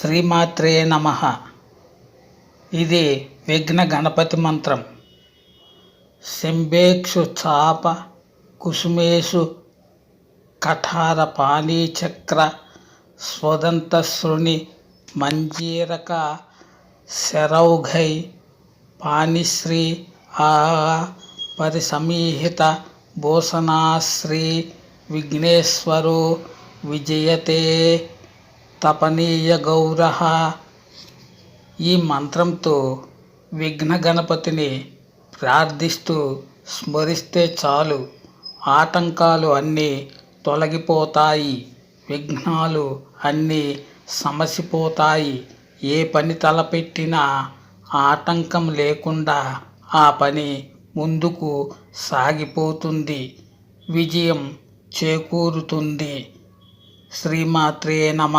శ్రీమాత్రే నమ. ఇది విఘ్న గణపతి మంత్రం. శంభేక్షు చాప కుసుమేషు కఠార పాణీచక్ర స్వదంత శృణి మంజీరక శరౌఘై పాణిశ్రీ ఆ పరిసమీహిత భూషణాశ్రీ విఘ్నేశ్వరు విజయతే తపనీయ గౌర ఈ మంత్రంతో విఘ్న గణపతిని ప్రార్థిస్తూ స్మరిస్తే చాలు. ఆటంకాలు అన్నీ తొలగిపోతాయి. విఘ్నాలు అన్నీ సమసిపోతాయి. ఏ పని తలపెట్టినా ఆటంకం లేకుండా ఆ పని ముందుకు సాగిపోతుంది. విజయం చేకూరుతుంది. శ్రీమాత్రే నమ.